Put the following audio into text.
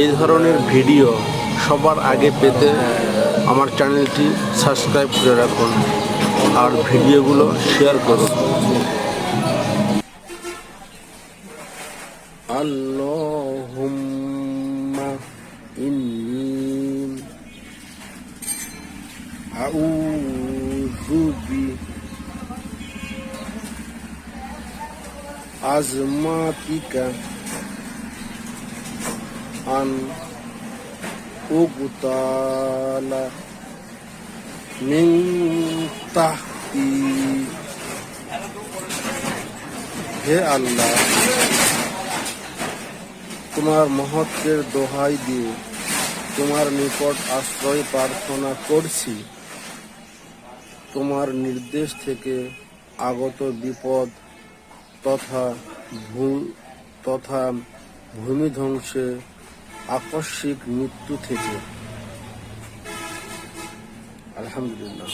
এই ধরনের ভিডিও সবার আগে পেতে আমার চ্যানেলটি সাবস্ক্রাইব করে রাখুন আর ভিডিওগুলো শেয়ার করুন। আল্লাহুম্মা ইন্নী আউযু আন উগতালা মিন তাহতি হে আল্লাহ তোমার মহত্বের দোহাই দিয়ে তোমার নিকট আশ্রয় প্রার্থনা করছি তোমার নির্দেশ থেকে আগত বিপদ তথা ভূ তথা ভূমি ধ্বংসে আকস্মিক মৃত্যু থেকে। আলহামদুলিল্লাহ।